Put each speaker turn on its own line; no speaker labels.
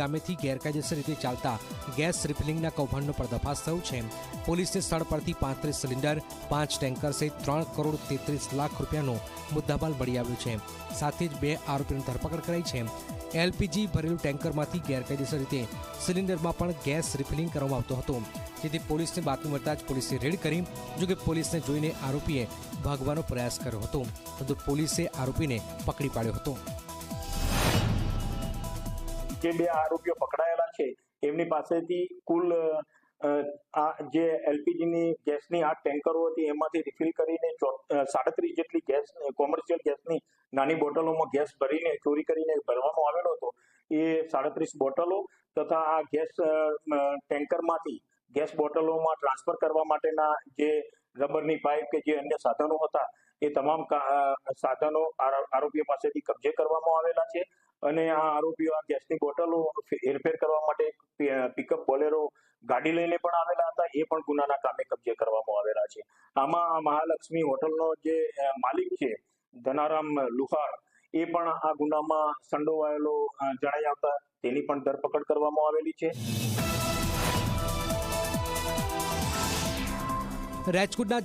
ગામેથી ગેરકાયદેસર રીતે ચાલતા ગેસ રિફિલિંગના કૌભાંડનો પર્દાફાશ થયો છે. પોલીસને સ્થળ પરથી પાંત્રીસ સિલિન્ડર, પાંચ ટેન્કર સહિત ત્રણ કરોડ તેત્રીસ લાખ રૂપિયાનો મુદ્દામાલ મળી આવ્યો છે. સાથે જ બે આરોપીની ધરપકડ કરાઈ છે. એલપીજી ભરેલું ટેન્કરમાંથી ગેરકાયદેસર રીતે સિલિન્ડરમાં પણ ગેસ રિફિલિંગ કરવામાં આવતો હતો. જેથી પોલીસને બાતમી મળતા જ પોલીસે રેડ કરી, જોકે પોલીસને જોઈને આરોપીએ ભાગવાનો પ્રયાસ કર્યો હતો. પરંતુ પોલીસે આરોપીને પકડી પાડ્યો હતો.
જે બે આરોપીઓ પકડાયેલા છે, એમની પાસેથી કુલ આ જે એલપીજીની ગેસની આ ટેન્કરો હતી, એમાંથી રિફિલ કરીને સાડત્રીસ જેટલી ગેસ, કોમર્શિયલ ગેસની નાની બોટલોમાં ગેસ ભરીને, ચોરી કરીને ભરવામાં આવેલો હતો. એ સાડત્રીસ બોટલો તથા આ ગેસ ટેન્કરમાંથી ગેસ બોટલોમાં ટ્રાન્સફર કરવા માટેના જે રબરની પાઇપ કે જે અન્ય સાધનો હતા એ તમામ સાધનો આરોપીઓ પાસેથી કબજે કરવામાં આવેલા છે. અને આ આરોપીઓ આ ગેસની બોટલો હેરફેર કરવા માટે પિકઅપ બોલેરો ગાડી લઈને પણ આવેલા હતા. એ પણ ગુનાના કામે કબજે કરવામાં આવેલા છે. આમાં આ મહાલક્ષ્મી હોટલનો જે માલિક છે, ધનારામ લુહાર, એ પણ આ ગુનામાં સંડોવાયેલો જણાઈ આવતા તેની પણ ધરપકડ કરવામાં આવેલી છે.
રાજકોટના